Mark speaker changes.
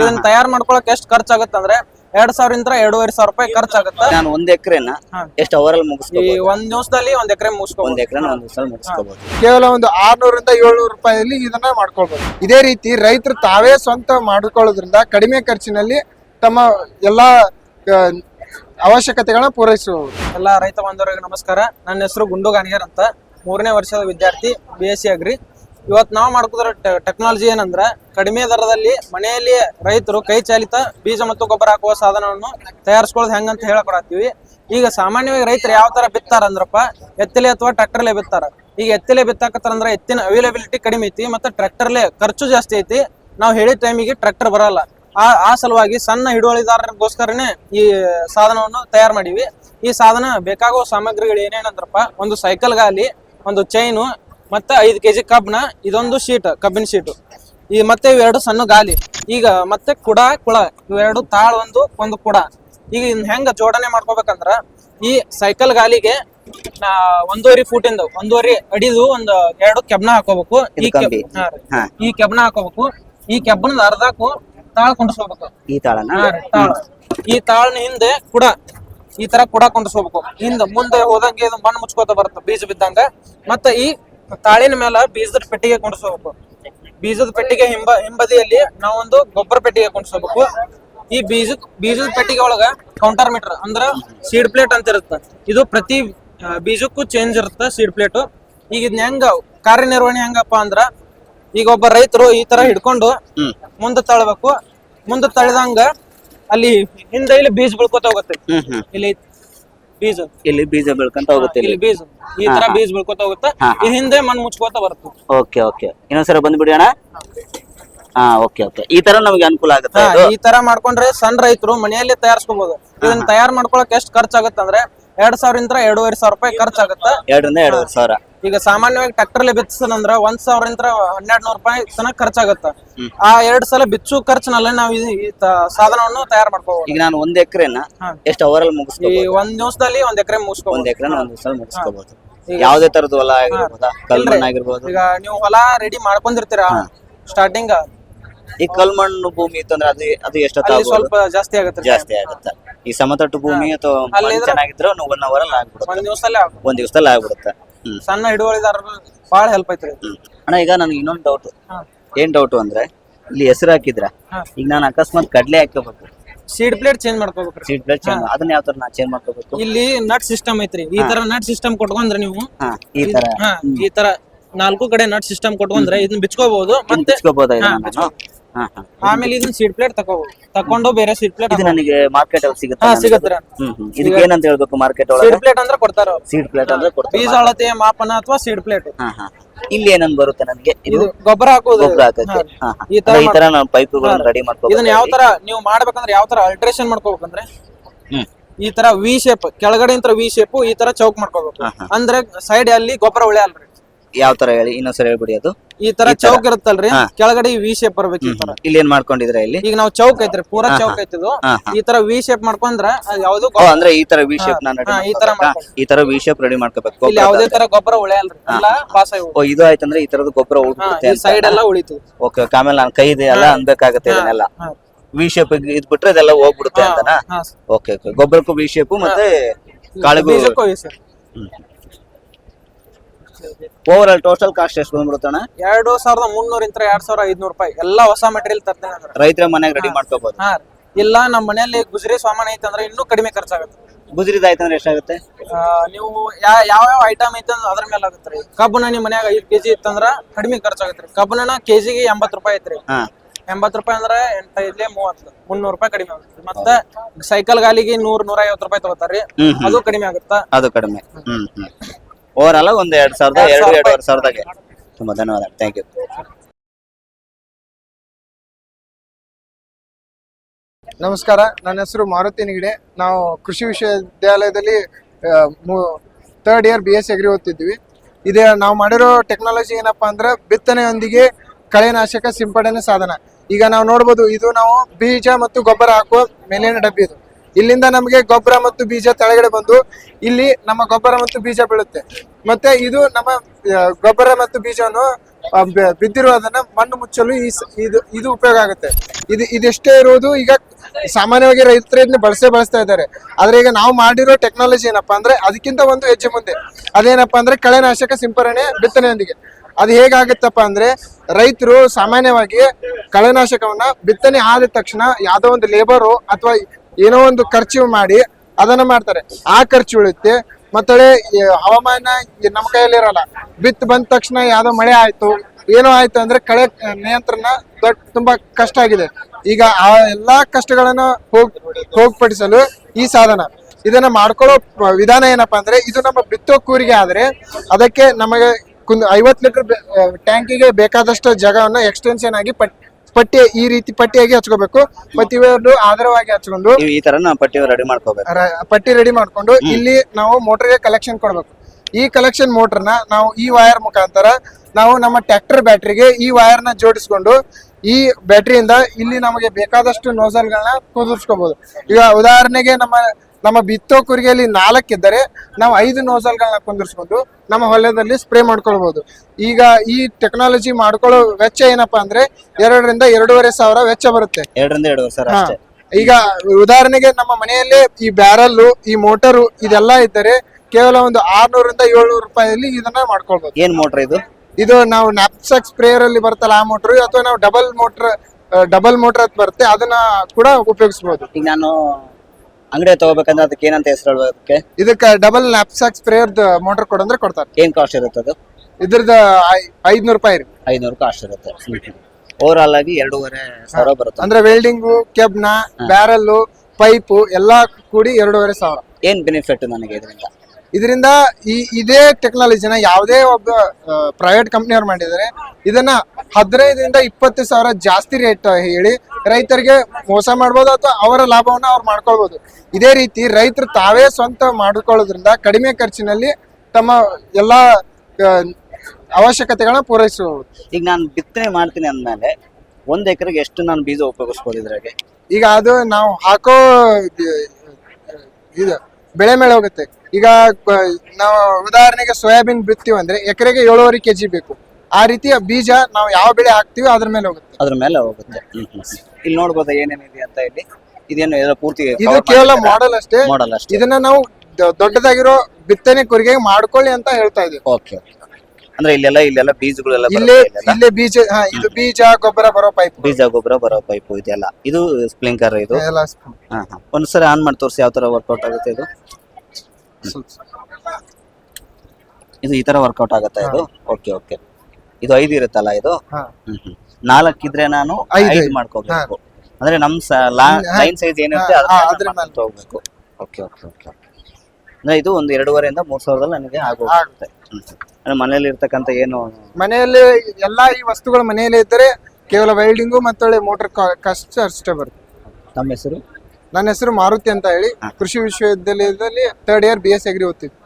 Speaker 1: ಇದನ್ನ ತಯಾರು ಮಾಡ್ಕೊಳಕ್ ಎಷ್ಟು ಆಗುತ್ತೆ ಅಂದ್ರೆ ಎರಡ್ ಸಾವಿರದಿಂದ ಎರಡೂವರೆ ಸಾವಿರ ರೂಪಾಯಿ ಆಗುತ್ತೆ
Speaker 2: ನಾನು ಒಂದ್ ಎಕರೆನ. ಎಷ್ಟು ಅಲ್ಲಿ
Speaker 1: ಈ
Speaker 2: ಮುಗಿಸ್ಕೋಬಹುದು
Speaker 1: ಒಂದ್ ದಿವಸದಲ್ಲಿ ಒಂದ್ ಎಕರೆ ಮುಗಿಸ್ಕೊಂಡು
Speaker 2: ಒಂದ್ ಎಕರೆನ ಒಂದ್ ದಿವಸ ಮುಗಿಸ್ಕೋಬಹುದು
Speaker 3: ಕೇವಲ ಒಂದು ಆರ್ನೂರಿಂದ ಏಳ್ನೂರು ರೂಪಾಯಿಯಲ್ಲಿ ಇದನ್ನ ಮಾಡ್ಕೊಳ್ಬಹುದು ಇದೇ ರೀತಿ ರೈತರು ತಾವೇ ಸ್ವಂತ ಮಾಡ್ಕೊಳ್ಳೋದ್ರಿಂದ ಕಡಿಮೆ ಖರ್ಚಿನಲ್ಲಿ ತಮ್ಮ ಎಲ್ಲಾ ಆ, ಅವಶ್ಯಕತೆಗಳನ್ನ ಪೂರೈಸಬಹುದು.
Speaker 1: ಎಲ್ಲಾ ರೈತ ಬಾಂಧವರಿಗೆ ನಮಸ್ಕಾರ. ನನ್ನ ಹೆಸರು ಗುಂಡು ಗಾಣಿಗರ್ ಅಂತ. ಮೂರನೇ ವರ್ಷದ ವಿದ್ಯಾರ್ಥಿ ಬಿ ಎಸ್ ಸಿ ಅಗ್ರಿ ಇವತ್ತು ನಾವು ಮಾಡ್ಕೋದ್ರ ಟೆಕ್ನಾಲಜಿ ಏನಂದ್ರ ಕಡಿಮೆ ದರದಲ್ಲಿ ಮನೆಯಲ್ಲಿ ರೈತರು ಕೈ ಚಾಲಿತ ಬೀಜ ಮತ್ತು ಗೊಬ್ಬರ ಹಾಕುವ ಸಾಧನವನ್ನು ತಯಾರಿಸ್ಕೊಳ್ಳೋದು ಹೆಂಗಂತ ಹೇಳಕೊಡತ್ತೀವಿ. ಈಗ ಸಾಮಾನ್ಯವಾಗಿ ರೈತರು ಯಾವ ತರ ಬಿತ್ತಾರ ಅಂದ್ರಪ್ಪ ಎತ್ತಲೆ ಅಥವಾ ಟ್ರ್ಯಾಕ್ಟರ್ಲೆ ಬಿತ್ತಾರ. ಈಗ ಎತ್ತಲೆ ಬಿತ್ತಾಕತ್ತಾರ ಎತ್ತಿನ ಅವೈಲಬಿಲಿಟಿ ಕಡಿಮೆ ಐತಿ ಮತ್ತೆ ಟ್ರ್ಯಾಕ್ಟರ್ಲೆ ಖರ್ಚು ಜಾಸ್ತಿ ಐತಿ. ನಾವು ಹೇಳಿದ ಟೈಮಿಗೆ ಟ್ರ್ಯಾಕ್ಟರ್ ಬರಲ್ಲ. ಆ ಆ ಸಲುವಾಗಿ ಸಣ್ಣ ಹಿಡುವಳಿದಾರರಿಗೋಸ್ಕರನೇ ಈ ಸಾಧನವನ್ನು ತಯಾರು ಮಾಡೀವಿ. ಈ ಸಾಧನ ಬೇಕಾಗುವ ಸಾಮಗ್ರಿಗಳು ಏನೇನಂದ್ರಪ್ಪ, ಒಂದು ಸೈಕಲ್ ಗಾಲಿ, ಒಂದು ಚೈನು ಮತ್ತೆ ಐದು ಕೆಜಿ ಕಬ್ಬಿನ ಇದೊಂದು ಶೀಟ್ ಕಬ್ಬಿನ ಶೀಟು ಈ ಮತ್ತೆ ಇವೆರಡು ಸಣ್ಣ ಗಾಲಿ. ಈಗ ಮತ್ತೆ ಕುಡ ಕುಳ ಇವೆರಡು ತಾಳ ಒಂದು ಒಂದು ಕುಡ. ಈಗ ಇನ್ ಹೆಂಗ ಜೋಡಣೆ ಮಾಡ್ಕೋಬೇಕಂದ್ರ ಈ ಸೈಕಲ್ ಗಾಲಿಗೆ ಒಂದೂವರೆ ಫೂಟಿಂದ ಒಂದೂವರೆ ಅಡಿದು ಒಂದು ಎರಡು ಕೆಬ್ನ ಹಾಕೋಬೇಕು. ಈ
Speaker 2: ಇದು ಕೆಬ್-
Speaker 1: ಈ ಕೆಬ್ನ ಹಾಕೋಬೇಕು. ಈ ಕೆಬ್ಬನದ ಅರ್ಧಕ್ಕೂ ತಾಳ ಕುಂಡಿಸ್ಕೋಬೇಕು
Speaker 2: ಈ ತಾಳನ?
Speaker 1: ತಾಳ. ಈ ತಾಳನ ಹಿಂದೆ ಕುಡ. ಈ ತರ ಕುಡ ಕುಂಡಿಸ್ಕೋಬೇಕು ಹಿಂದ ಮುಂದೆ ಹೋದಂಗೆ ಇದು ಮಣ್ಣು ಮುಚ್ಕೋತ ಬರುತ್ತೆ ಬೀಜ ಬಿದ್ದಂಗ. ಮತ್ತೆ ಈ ತಾಳಿನ ಮೇಲ ಬೀಜದ ಪೆಟ್ಟಿಗೆ ಕೊಂಡಿಸ್ಕೋಬೇಕು ಬೀಜದ ಪೆಟ್ಟಿಗೆ ಹಿಂಬ ಹಿಂಬದಿಯಲ್ಲಿ ನಾವೊಂದು ಗೊಬ್ಬರ ಪೆಟ್ಟಿಗೆ ಕೊಂಡಿಸ್ಕೋಬೇಕು ಈ ಬೀಜ ಬೀಜದ ಪೆಟ್ಟಿಗೆ ಒಳಗ ಕೌಂಟರ್ ಮೀಟರ್ ಅಂದ್ರ ಸೀಡ್ ಪ್ಲೇಟ್ ಅಂತ ಇರುತ್ತೆ. ಇದು ಪ್ರತಿ ಬೀಜಕ್ಕೂ ಚೇಂಜ್ ಇರುತ್ತೆ ಸೀಡ್ ಪ್ಲೇಟ್ ಈಗ ಇದನ್ನ ಹೆಂಗ ಕಾರ್ಯನಿರ್ವಹಣೆ ಹೆಂಗಪ್ಪ ಅಂದ್ರ ಈಗ ಒಬ್ಬ ರೈತರು ಈ ತರ ಹಿಡ್ಕೊಂಡು ಮುಂದ ಮುಂದೆ ಮುಂದ ತಳ್ಳಿದಂಗ ಅಲ್ಲಿ ಹಿಂದೆ ಇಲ್ಲಿ ಬೀಜ ಬೀಳ್ಕೊತ ಹೋಗುತ್ತೆ. ಇಲ್ಲಿ ಬೀಜ
Speaker 2: ಇಲ್ಲಿ ಬೀಜ ಬೆಳ್ಕೊಂತ ಹೋಗುತ್ತೆ ಇಲ್ಲಿ
Speaker 1: ಇಲ್ಲಿ. ಬೀಜ ಈ ತರ ಬೀಜ ಬೆಳ್ಕೊತ ಹೋಗುತ್ತೆ.
Speaker 2: ಹಾ,
Speaker 1: ಹಿಂದೆ ಮಣ್ಣು ಮುಚ್ಕೋತ ಬರುತ್ತೆ.
Speaker 2: Okay okay. ಇನ್ನೊಂದ್ಸಲ ಬಂದ್ಬಿಡಿ ಅಣ್ಣ. ಹಾ ಓಕೆ ಓಕೆ. ಈ ತರ ನಮಗೆ ಅನುಕೂಲ ಆಗುತ್ತೆ
Speaker 1: ಹಾ,
Speaker 2: ಇದು?
Speaker 1: ಈ ತರ ಮಾಡ್ಕೊಂಡ್ರೆ ಸಣ್ಣ ರೈತರು ಮನೆಯಲ್ಲಿ ತಯಾರಿಸ್ಕೋಬಹುದು ಇದನ್ನ ತಯಾರು ಮಾಡ್ಕೊಳಕ್ ಎಷ್ಟು ಆಗುತ್ತೆ ಅಂದ್ರೆ ಎರಡ್ ಸಾವಿರದಿಂದ ಎರಡೂವರೆ ಸಾವಿರ ರೂಪಾಯಿ ಖರ್ಚಾಗತ್ತ.
Speaker 2: ಎರಡರಿಂದ ಎರಡೂವರೆ ಸಾವಿರ.
Speaker 1: ಈಗ ಸಾಮಾನ್ಯವಾಗಿ ಟ್ರ್ಯಾಕ್ಟರ್ಲೆ ಬಿತ್ತಿಸಂದ್ರ ಒಂದ್ ಸಾವಿರದಿಂದ ಹನ್ನೆರಡು ನೂರು ರೂಪಾಯಿ ತನಕ ಖರ್ಚಾಗತ್ತ. ಆ ಎರಡ್ ಸಲ ಬಿಚ್ಚು ಖರ್ಚಿನಲ್ಲೇ ನಾವು ಈ ಈ ತ- ಸಾಧನವನ್ನು ತಯಾರು ಮಾಡ್ಕೋಬಹುದು
Speaker 2: ಈಗ ನಾನು ಒಂದ್ ಎಕರೆನ
Speaker 1: ಹಾ.
Speaker 2: ಎಷ್ಟು ಅವರಲ್ಲಿ
Speaker 1: ಈ
Speaker 2: ಮುಗಿಸ್ಕೋಬಹುದು
Speaker 1: ಒಂದ್ ದಿವಸದಲ್ಲಿ ಒಂದ್ ಎಕರೆ ಮುಗಿಸ್ಕೋಬಹುದು
Speaker 2: ಒಂದ್ ಎಕರೆನ ಒಂದ್ ದಿವಸ ಮುಗಿಸ್ಕೋಬಹುದು ಯಾವ್ದೇ ತರದ ಹೊಲ ಆಗಿರ್ಬೋದಾ?
Speaker 1: ಈಗ ನೀವು ಹೊಲ ರೆಡಿ ಮಾಡ್ಕೊಂಡಿರ್ತೀರಾ? ಸ್ಟಾರ್ಟಿಂಗ್
Speaker 2: ಈ ಕಲ್ಮಣ್ಣು ಭೂಮಿ ಇತ್ತಂದ್ರೆ ಅದು ಅದು
Speaker 1: ಅಲ್ಲಿ
Speaker 2: ಎಷ್ಟೊತ್ತಾಗ್ಬೋದು
Speaker 1: ಸ್ವಲ್ಪ ಜಾಸ್ತಿ ಆಗುತ್ತೆ
Speaker 2: ಜಾಸ್ತಿ ಆಗುತ್ತೆ. ಈ ಸಮತಟ್ಟು ಭೂಮಿ ಅಥವಾ ಮಣ್ಣು ಚೆನ್ನಾಗಿದ್ರೆ ನೀವು ಒನ್ ಅವರ್ ಅಲ್ಲಿ ಆಗ್ಬಿಡುತ್ತೆ.
Speaker 1: ಒಂದ್
Speaker 2: ಒಂದ್ ದಿವಸದಲ್ಲಿ ಆಗ್ಬಿಡುತ್ತೆ.
Speaker 1: ಸಣ್ಣ ಹಿಡುವಳಿದಾರರು ಬಹಳ ಹೆಲ್ಪ್ ಐತ್ರಿ
Speaker 2: ಅಣ್ಣ ಈಗ ನನಗೆ ಇನ್ನೊಂದು ಡೌಟ್. ಏನ್ ಡೌಟ್ ಅಂದ್ರೆ ಇಲ್ಲಿ ಹೆಸರು ಹಾಕಿದ್ರ ಈಗ ನಾನು ಅಕಸ್ಮಾತ್ ಕಡ್ಲೆ ಹಾಕೋಬೇಕು
Speaker 1: ಸೀಡ್ ಪ್ಲೇಟ್ ಚೇಂಜ್ ಮಾಡ್ಕೋಬೇಕು
Speaker 2: ಸೀಟ್ ಪ್ಲೇಟ್ ಚೇಂಜ್ ಅದನ್ನ ಯಾವ ತರ ನಾ ಚೇಂಜ್ ಮಾಡ್ಕೋಬೇಕು?
Speaker 1: ಇಲ್ಲಿ ನಟ್ ಸಿಸ್ಟಮ್ ಐತ್ರಿ ಈ ತರ ನಟ್ ಸಿಸ್ಟಮ್ ಕೊಟ್ಕೊಂಡ್ರೆ ನೀವು
Speaker 2: ಹಾ ಈ ತರ.
Speaker 1: ಹಾ ಈ ತರ ನಾಲ್ಕು ಕಡೆ ನಟ್ ಸಿಸ್ಟಮ್ ಕೊಟ್ಕೊಂಡ್ರೆ ಇದನ್ನ ಬಿಚ್ಕೋಬಹುದು ಮತ್ತೆ
Speaker 2: ಬಿಚ್ಕೋಬೋದಾ ಇದನ್ನ ನಾನು? ಹಾ ಹಾ.
Speaker 1: ಆಮೇಲೆ ಇದನ್ನ ಸೀಡ್ ಪ್ಲೇಟ್ ತಕೋ ತಕೊಂಡು ಬೇರೆ ಸೀಡ್ ಪ್ಲೇಟ್
Speaker 2: ಇದು ನನಗೆ ಮಾರ್ಕೆಟ್ ಅಲ್ಲಿ ಸಿಗುತ್ತೆ
Speaker 1: ಹಾ ಸಿಗುತ್ತೆ
Speaker 2: ಹ್ಮ್ ಹ್ಮ್. ಇದಕ್ಕೆ ಏನಂತ ಹೇಳ್ಬೇಕು ಮಾರ್ಕೆಟ್ ಒಳಗೆ?
Speaker 1: ಸೀಡ್ ಪ್ಲೇಟ್ ಅಂದ್ರೆ ಕೊಡ್ತಾರ ಅವ್ರು.
Speaker 2: ಸೀಟ್ ಪ್ಲೇಟ್ ಅಂದ್ರೆ ಕೊಡ್ತಾರೆ.
Speaker 1: ಬೀಜ ಅಳತೆ ಮಾಪನ ಅಥವಾ ಸೀಡ್ ಪ್ಲೇಟ್
Speaker 2: ಹಾ ಹಾ. ಇಲ್ಲಿ ಏನನ್ ಬರುತ್ತೆ ನನಗೆ? ಇದು
Speaker 1: ಇದು ಗೊಬ್ಬರ ಹಾಕೋದು.
Speaker 2: ಗೊಬ್ಬರ ಹಾಕಕ್ಕೆ ಹಾ. ಹಾ
Speaker 1: ಈ ತರ
Speaker 2: ಅಂದ್ರೆ ಈ ತರ ನಾನು ಪೈಪ್ಗಳನ್ನ ರೆಡಿ ಮಾಡ್ಕೋಬೇಕು
Speaker 1: ಇದನ್ನ ಯಾವ ತರ ನೀವು ಮಾಡಬೇಕಂದ್ರೆ ಯಾವ ತರ ಅಲ್ಟ್ರೇಷನ್ ಮಾಡ್ಕೋಬೇಕಂದ್ರೆ
Speaker 2: ಹ್ಮ್.
Speaker 1: ಈ ತರ ವಿ ಶೇಪ್ ಕೆಳಗಡೆ ವಿ ಶೇಪ್ ಈ ತರ ಚೌಕ್ ಮಾಡ್ಕೋಬೇಕು. ಅಂದ್ರೆ ಸೈಡ್ ಅಲ್ಲಿ ಗೊಬ್ಬರ ಉಳಿಯಲ್ರಿ
Speaker 2: ಯಾವ ತರ ಹೇಳಿ? ಇನ್ನೊಂದ್ಸರಿ ಹೇಳ್ಬಿಡಿ ಅದು.
Speaker 1: ಈ ತರ ಚೌಕ್ ಇರುತ್ತಲ್ರಿ?
Speaker 2: ಹಾ.
Speaker 1: ಕೆಳಗಡೆ ವಿ ಶೇಪ್ ಬರ್ಬೇಕು ಈ ತರ.
Speaker 2: ಇಲ್ಲಿ ಏನ್ ಮಾಡ್ಕೊಂಡಿದ್ರೆ ಇಲ್ಲಿ?
Speaker 1: ಈಗ ನಾವು ಚೌಕ್ ಐತ್ರಿ ಪೂರಾ ಚೌಕ್ ಐತಿದು
Speaker 2: ಹಾ, ಹಾ.
Speaker 1: ಈ ತರ ವಿ ಶೇಪ್ ಮಾಡ್ಕೊಂಡ್ರ ಅದ್ ಯಾವ್ದು
Speaker 2: ಓ ಅಂದ್ರೆ ಈ ತರ ವಿ ಶೇಪ್ ನಾನು
Speaker 1: ಹಾ, ಈ ತರ
Speaker 2: ಈ ತರ ವಿ ಶೇಪ್ ರೆಡಿ ಮಾಡ್ಕೋಬೇಕು?
Speaker 1: ಇಲ್ಲಿ ಯಾವುದೇ ತರ ಗೊಬ್ಬರ ಉಳಿಯಲ್ರಿ. ಎಲ್ಲ ಪಾಸ್ ಆಗಿ
Speaker 2: ಓ ಇದು ಆಯ್ತಂದ್ರೆ ಈ ತರದ ಗೊಬ್ಬರ
Speaker 1: ಹಾ
Speaker 2: ಉಳ್ಬಿಡುತ್ತೆ
Speaker 1: ಈ ಸೈಡ್ ಎಲ್ಲ ಉಳಿತು.
Speaker 2: ಓಕೆ ಆಮೇಲೆ ನಾನು ಕೈ ಇದೆ ಎಲ್ಲ ಅನ್ಬೇಕಾಗತ್ತೆ ಇದನ್ನೆಲ್ಲ.
Speaker 1: ಹಾ.
Speaker 2: ವಿ ಶೇಪ್ ಇದ್ಬಿಟ್ರೆ ಇದೆಲ್ಲ ಹೋಗ್ಬಿಡುತ್ತೆ ಅಂತನಾ?
Speaker 1: ಹಾ
Speaker 2: ಓಕೆ ಓಕೆ. ಗೊಬ್ಬರಕ್ಕೂ ವಿ ಶೇಪ್ ಮತ್ತೆ ಕಾಳಿಗೂ
Speaker 1: ಹ್ಮ್.
Speaker 2: ಓವರ್ ಆಲ್ ಟೋಟಲ್ ಕಾಸ್ಟ್ ಎಷ್ಟು ಬಂದ್ಬಿಡುತ್ತಣ್ಣ
Speaker 1: ಎರಡು ಸಾವಿರದ ಮುನ್ನೂರಿಂತ ಎರಡ್ ಸಾವಿರ ಐದ್ನೂರು ರೂಪಾಯಿ. ಎಲ್ಲಾ ಹೊಸ ಮೆಟೀರಿಯಲ್ ತರ್ತೇನೆ ಅಂದ್ರೆ
Speaker 2: ರೈತರ ಮನೆಗೆ ರೆಡಿ ಮಾಡ್ಕೋಬಹುದು
Speaker 1: ಹಾ ರೀ. ಇಲ್ಲ ನಮ್ಮ ಮನೆಯಲ್ಲಿ ಗುಜರಿ ಸಾಮಾನ್ ಐತೆ ಅಂದ್ರೆ ಇನ್ನೂ ಕಡಿಮೆ ಖರ್ಚಾಗುತ್ತೆ.
Speaker 2: ಗುಜರಿದ ಆಯ್ತಂದ್ರೆ ಎಷ್ಟಾಗುತ್ತೆ?
Speaker 1: ಆ, ನೀವು ಯಾವ ಯಾವ ಐಟಮ್ ಐತೆ ಅಂದ್ರೆ ಅದ್ರ ಮೇಲೆ ಆಗುತ್ತೆ ರೀ. ಕಬ್ಬನ ನಿಮ್ಮ ಮನ್ಯಾಗ ಐದು ಕೆಜಿ ಇತ್ತಂದ್ರ ಕಡಿಮೆ ಖರ್ಚಾಗುತ್ತೆ ರೀ. ಕಬ್ಬನ ಕೆಜಿಗೆ ಎಂಬತ್ತು ರೂಪಾಯಿ ಐತ್ರಿ
Speaker 2: ಹಾ.
Speaker 1: ಎಂಬತ್ತು ರೂಪಾಯಿ ಅಂದ್ರೆ ಎಂಟ ಇಲ್ಲೇ ಮೂವತ್ತು ಮುನ್ನೂರು ರೂಪಾಯಿ ಕಡಿಮೆ ಆಗುತ್ತೆ ಮತ್ತೆ ಸೈಕಲ್ ಗಾಲಿಗೆ ನೂರ್ ನೂರ ಐವತ್ತು ರೂಪಾಯಿ ತಗೋತಾರ್ರಿ
Speaker 2: ಹ್ಮ್ ಹ್ಮ್.
Speaker 1: ಅದು ಕಡಿಮೆ ಆಗುತ್ತಾ?
Speaker 2: ಅದು ಕಡಿಮೆ. ಹ್ಮ್ ಹ್ಮ್. ಓವರ್ ಆಲ್ ಒಂದು ಎರಡ್ ಸಾವಿರದ
Speaker 1: ಎರಡ್
Speaker 2: ಎರಡು ಎರಡೂವರೆ ಸಾವಿರದಾಗೆ. ತುಂಬಾ ಧನ್ಯವಾದ ಥ್ಯಾಂಕ್ ಯು
Speaker 3: ನಮಸ್ಕಾರ. ನನ್ನ ಹೆಸರು ಮಾರುತಿ ನಿಗಡೆ. ನಾವು ಕೃಷಿ ವಿಶ್ವವಿದ್ಯಾಲಯದಲ್ಲಿ third year B S agri ಓದ್ತಿದ್ವಿ. ಇದೇ ನಾವು ಮಾಡಿರೋ ಟೆಕ್ನಾಲಜಿ ಏನಪ್ಪಾ ಅಂದ್ರೆ ಬಿತ್ತನೆಯೊಂದಿಗೆ ಕಳೆನಾಶಕ ಸಿಂಪಡಣೆ ಸಾಧನ. ಈಗ ನಾವು ನೋಡ್ಬೋದು ಇದು ನಾವು ಬೀಜ ಮತ್ತು ಗೊಬ್ಬರ ಹಾಕುವ ಮೇಲಿನ ಡಬ್ಬಿ ಇದು. ಇಲ್ಲಿಂದ ನಮಗೆ ಗೊಬ್ಬರ ಮತ್ತು ಬೀಜ ತೆಳಗಡೆ ಬಂದು ಇಲ್ಲಿ ನಮ್ಮ ಗೊಬ್ಬರ ಮತ್ತು ಬೀಜ ಬೀಳುತ್ತೆ. ಮತ್ತೆ ಇದು ನಮ್ಮ ಗೊಬ್ಬರ ಮತ್ತು ಬೀಜವನ್ನು ಬಿದ್ದಿರುವ ಬೆ- ಬಿದ್ದಿರುವುದನ್ನ ಮಣ್ಣು ಮುಚ್ಚಲು ಈ ಇದು ಇದು ಉಪಯೋಗ ಆಗುತ್ತೆ. ಇದು, ಇದೆಷ್ಟೇ ಇರುವುದು ಈಗ ಸಾಮಾನ್ಯವಾಗಿ ರೈತರು ಇದನ್ನ ಬಳಸೇ ಬಳಸ್ತಾ ಇದ್ದಾರೆ. ಆದ್ರೆ ಈಗ ನಾವು ಮಾಡಿರೋ ಟೆಕ್ನಾಲಜಿ ಏನಪ್ಪಾ ಅಂದ್ರೆ ಅದಕ್ಕಿಂತ ಒಂದು ಹೆಜ್ಜೆ ಮುಂದೆ. ಅದೇನಪ್ಪಾ ಅಂದ್ರೆ ಕಳೆನಾಶಕ ಸಿಂಪರಣೆ ಬಿತ್ತನೆಯೊಂದಿಗೆ. ಅದು ಹೇಗಾಗುತ್ತಪ್ಪ ಅಂದ್ರೆ ರೈತರು ಸಾಮಾನ್ಯವಾಗಿ ಕಳೆನಾಶಕವನ್ನ ಬಿತ್ತನೆ ಆದ ತಕ್ಷಣ ಯಾವ್ದೋ ಒಂದು ಲೇಬರು ಅಥವಾ ಏನೋ ಒಂದು ಖರ್ಚು ಮಾಡಿ ಅದನ್ನ ಮಾಡ್ತಾರೆ. ಆ ಖರ್ಚು ಉಳಿಯುತ್ತೆ. ಮತ್ತೆ ಹವಾಮಾನ ನಮ್ಮ ಕೈಯಲ್ಲಿ ಇರಲ್ಲ. ಬಿತ್ತು ಬಂದ ತಕ್ಷಣ ಯಾವ್ದೋ ಮಳೆ ಆಯ್ತು, ಏನೋ ಆಯ್ತು ಅಂದ್ರೆ ಕಳೆ ನಿಯಂತ್ರಣ ದೊಡ್ಡ, ತುಂಬಾ ಕಷ್ಟ ಆಗಿದೆ. ಈಗ ಆ ಎಲ್ಲಾ ಕಷ್ಟಗಳನ್ನ ಹೋಗ್, ಹೋಗ್ಪಡಿಸಲು ಈ ಸಾಧನ. ಇದನ್ನ ಮಾಡ್ಕೊಳ್ಳೋ ವಿಧಾನ ಏನಪ್ಪಾ ಅಂದ್ರೆ, ಇದು ನಮ್ಮ ಬಿತ್ತೋ ಕೂರಿಗೆ ಆದ್ರೆ ಅದಕ್ಕೆ ನಮಗೆ ಕುಂದ್ ಐವತ್ ಲೀಟರ್ ಟ್ಯಾಂಕಿಗೆ ಬೇಕಾದಷ್ಟು ಜಾಗವನ್ನ ಎಕ್ಸ್ಟೆನ್ಷನ್ ಆಗಿ ಪಟ್ ಪಟ್ಟಿ ಈ ರೀತಿ ಪಟ್ಟಿಯಾಗಿ ಹಚ್ಕೋಬೇಕು. ಮತ್ತೆ ಇವೆರಡು ಆಧಾರವಾಗಿ ಹಚ್ಕೊಂಡು
Speaker 2: ಈ- ಈ ತರ ಪಟ್ಟಿ ರೆಡಿ ಮಾಡ್ಕೋಬೇಕು.
Speaker 3: ರ- ಪಟ್ಟಿ ರೆಡಿ ಮಾಡ್ಕೊಂಡು ಇಲ್ಲಿ ನಾವು ಮೋಟರ್ಗೆ ಕಲೆಕ್ಷನ್ ಕೊಡ್ಬೇಕು. ಈ ಕಲೆಕ್ಷನ್ ಮೋಟರ್ನ ನಾವು ಈ ವೈರ್ ಮುಖಾಂತರ ನಾವು ನಮ್ಮ ಟ್ರ್ಯಾಕ್ಟರ್ ಬ್ಯಾಟ್ರಿಗೆ ಈ ವೈರ್ನ ಜೋಡಿಸ್ಕೊಂಡು ಈ ಬ್ಯಾಟ್ರಿಯಿಂದ ಇಲ್ಲಿ ನಮಗೆ ಬೇಕಾದಷ್ಟು ನೋಸಲ್ಗಳನ್ನ ಕುದುರ್ಸ್ಕೋಬಹುದು ಈಗ ಉದಾಹರಣೆಗೆ ನಮ್ಮ ನಮ್ಮ ಬಿತ್ತೋ ಕುರಿಗೆಯಲ್ಲಿ ನಾಲ್ಕಿದ್ದರೆ ನಾವು ಐದು ನೋಸಲ್ಗಳನ್ನ ಕುಂದಿರ್ಸ್ಕೊಂಡು ನಮ್ಮ ಹೊಲದಲ್ಲಿ ಸ್ಪ್ರೇ ಮಾಡ್ಕೊಳ್ಬಹುದು ಈಗ ಈ ಟೆಕ್ನಾಲಜಿ ಮಾಡ್ಕೊಳ್ಳೋ ವೆಚ್ಚ ಏನಪ್ಪಾ ಅಂದ್ರೆ ಎರಡರಿಂದ ಎರಡೂವರೆ ಸಾವಿರ ವೆಚ್ಚ ಬರುತ್ತೆ.
Speaker 2: ಎರಡರಿಂದ ಎರಡೂವರೆ ಸಾವಿರ
Speaker 3: ಹಾ.
Speaker 2: ಅಷ್ಟೇ.
Speaker 3: ಈಗ ಉದಾಹರಣೆಗೆ ನಮ್ಮ ಮನೆಯಲ್ಲೇ ಈ ಬ್ಯಾರಲ್ಲು ಈ ಮೋಟರು ಇದೆಲ್ಲ ಇದ್ದರೆ ಕೇವಲ ಒಂದು ಆರ್ನೂರಿಂದ ಏಳ್ನೂರು ರೂಪಾಯಿಯಲ್ಲಿ ಇದನ್ನ ಮಾಡ್ಕೊಳ್ಬಹುದು
Speaker 2: ಏನ್ ಮೋಟರ್ ಇದು?
Speaker 3: ಇದು ನಾವು ನ್ಯಾಪ್ಸಾಕ್ ಸ್ಪ್ರೇಯರ್ ಅಲ್ಲಿ ಬರ್ತಲ್ಲ ಆ ಮೋಟರ್ ಅಥವಾ ನಾವು ಡಬಲ್ ಮೋಟರ್ ಡಬಲ್ ಮೋಟರ್ ಅಂತ ಬರುತ್ತೆ ಅದನ್ನ ಕೂಡ ಉಪಯೋಗಿಸಬಹುದು
Speaker 2: ಈಗ ನಾನು ಅಂಗಡಿ ತಗೋಬೇಕಂದ್ರೆ ಅದಕ್ಕೆ ಏನಂತ ಹೆಸರು ಹೇಳೋದಕ್ಕೆ
Speaker 3: ಇದಕ್ಕೆ ಡಬಲ್ ನ್ಯಾಪ್ಸಾಕ್ ಸ್ಪ್ರೇಯರ್ ಮೋಟರ್ ಕೊಡಂದ್ರೆ ಕೊಡ್ತಾರೆ.
Speaker 2: ಏನ್ ಕಾಸ್ಟ್ ಇರುತ್ತೆ ಅದು?
Speaker 3: ಇದ್ರದ್ದು ಐದ್ನೂರು ರೂಪಾಯಿ ಇರುತ್ತೆ.
Speaker 2: ಐನೂರು ಕಾಸ್ಟ್ ಇರುತ್ತೆ. ಓವರ್ ಆಲ್ ಆಗಿ ಎರಡೂವರೆ ಸಾವಿರ ಬರುತ್ತೆ.
Speaker 3: ಅಂದ್ರೆ ವೆಲ್ಡಿಂಗು ಕೆಬ್ನ ಬ್ಯಾರಲ್ಲು ಪೈಪು ಎಲ್ಲಾ ಕೂಡಿ ಎರಡೂವರೆ ಸಾವಿರ.
Speaker 2: ಏನ್ ಬೆನಿಫಿಟ್ ನನಗೆ ಇದರಿಂದ?
Speaker 3: ಇದರಿಂದ ಈ ಇದೇ ಟೆಕ್ನಾಲಜಿನ ಯಾವುದೇ ಒಬ್ಬ ಪ್ರೈವೇಟ್ ಕಂಪ್ನಿಯವ್ರು ಮಾಡಿದ್ದಾರೆ. ಇದನ್ನ ಹದಿನೈದರಿಂದ ಇಪ್ಪತ್ತು ಸಾವಿರ ಜಾಸ್ತಿ ರೇಟ್ ಹೇಳಿ ರೈತರಿಗೆ ಮೋಸ ಮಾಡ್ಬೋದು ಅಥವಾ ಅವರ ಲಾಭವನ್ನು ಅವ್ರು ಮಾಡ್ಕೊಳ್ಬೋದು. ಇದೇ ರೀತಿ ರೈತರು ತಾವೇ ಸ್ವಂತ ಮಾಡಿಕೊಳ್ಳೋದ್ರಿಂದ ಕಡಿಮೆ ಖರ್ಚಿನಲ್ಲಿ ತಮ್ಮ ಎಲ್ಲ ಅವಶ್ಯಕತೆಗಳನ್ನ ಪೂರೈಸಬಹುದು.
Speaker 2: ಈಗ ನಾನು ಬಿತ್ತನೆ ಮಾಡ್ತೀನಿ ಅಂದಮೇಲೆ ಒಂದ್ ಎಕರೆಗೆ ಎಷ್ಟು ನಾನು ಬೀಜ ಉಪಯೋಗಿಸ್ಬೋದು ಇದ್ರಾಗೆ?
Speaker 3: ಈಗ ಅದು ನಾವು ಹಾಕೋ ಇದು ಬೆಳೆ ಮೇಲೆ ಹೋಗುತ್ತೆ. ಈಗ ಕ- ನಾವು ಉದಾಹರಣೆಗೆ ಸೋಯಾಬೀನ್ ಬಿತ್ತೀವಿ ಅಂದ್ರೆ ಎಕರೆಗೆ ಏಳುವರೆ ಕೆಜಿ ಬೇಕು. ಆ ರೀತಿಯ ಬೀಜ ನಾವು ಯಾವ ಬೆಳೆ ಹಾಕ್ತಿವಿ ಅದ್ರ ಮೇಲೆ ಹೋಗುತ್ತೆ.
Speaker 2: ಅದ್ರ ಮೇಲೆ ಹೋಗುತ್ತೆ. ಇಲ್ಲಿ ನೋಡ್ಬೋದಾ ಏನೇನಿದೆ ಅಂತ ಇಲ್ಲಿ? ಇದೇನು ಎಲ್ಲ ಪೂರ್ತಿ
Speaker 3: ಇದು ಕೇವಲ ಮಾಡಲ್ ಅಷ್ಟೇ.
Speaker 2: ಮಾಡಲ್ ಅಷ್ಟೇ.
Speaker 3: ಇದನ್ನ ನಾವು ದ- ದೊಡ್ಡದಾಗಿರೋ ಬಿತ್ತನೆ ಕೊರಿಗೆ ಮಾಡ್ಕೊಳ್ಳಿ ಅಂತ ಹೇಳ್ತಾ ಇದ್ದೀವಿ.
Speaker 2: ಓಕೆ. ಅಂದ್ರೆ ಇಲ್ಲೆಲ್ಲ ಇಲ್ಲೆಲ್ಲ ಬೀಜಗಳೆಲ್ಲ
Speaker 3: ಇಲ್ಲೇ
Speaker 2: ಬರುತ್ತೆ
Speaker 3: ಇಲ್ಲೇ ಬೀಜ ಹಾ ಇದು ಬೀಜ ಗೊಬ್ಬರ ಬರೋ ಪೈಪ್.
Speaker 2: ಬೀಜ ಗೊಬ್ಬರ ಬರೋ ಪೈಪ್ ಇದೆಲ್ಲ ಇದು ಸ್ಪ್ಲಿಂಕರ್ ಇದು?
Speaker 3: ಎಲ್ಲ
Speaker 2: ಹಾ ಹಾ. ಒಂದ್ಸರಿ ಆನ್ ಮಾಡಿ ತೋರಿಸಿ ಯಾವ ತರ ವರ್ಕೌಟ್ ಆಗುತ್ತೆ ಇದು. ಇದು ಈ ತರ ವರ್ಕೌಟ್ ಆಗುತ್ತೆ ಇದು? Okay okay. ಇದು ಐದು ಇರುತ್ತಲ್ಲ ಇದು?
Speaker 3: ಹಾ.
Speaker 2: ಇದ್ರೆ ಹ್ಮ್. ನಾಲ್ಕಿದ್ರೆ ನಾನು
Speaker 3: ಐದು.
Speaker 2: ಐದು ಮಾಡ್ಕೋಬೇಕು. ಅಂದ್ರೆ ನಮ್ ಲೈನ್ ಸೈಜ್ ಏನಿರುತ್ತೆ
Speaker 3: ಹಾ,
Speaker 2: ಅದ್ರ
Speaker 3: ಅದ್ರ
Speaker 2: ಮೇಲೆ. ಹೋಗ್ಬೇಕು ಓಕೆ ಓಕೆ ಓಕೆ ಅಂದ್ರೆ ಇದು ಒಂದು ಎರಡೂವರೆಯಿಂದ ಮೂರ್ ಸಾವಿರದಲ್ಲಿ ನನಗೆ ಆಗೋಗುತ್ತೆ. ಹ್ಮ್ ಹ್ಮ್. ಅಂದ್ರೆ ಮನೇಲಿ ಇರ್ತಕ್ಕಂಥ ಏನು
Speaker 3: ಮನೆಯಲ್ಲಿ ಎಲ್ಲಾ ಈ ವಸ್ತುಗಳು ಮನೆಯಲ್ಲೇ ಇದ್ದರೆ ಕೇವಲ ವೆಲ್ಡಿಂಗು ಮತ್ತೊಳ್ಳೆ ಮೋಟರ್ ಕಷ್ಟ ಅಷ್ಟೇ ಬರುತ್ತೆ.
Speaker 2: ನಮ್ಮ ಹೆಸರು?
Speaker 3: ನನ್ನ ಹೆಸರು ಮಾರುತಿ ಅಂತ ಹೇಳಿ. ಕೃಷಿ ವಿಶ್ವವಿದ್ಯಾಲಯದಲ್ಲಿ third year B S agri ಓದ್ತಿದ್ದೆ.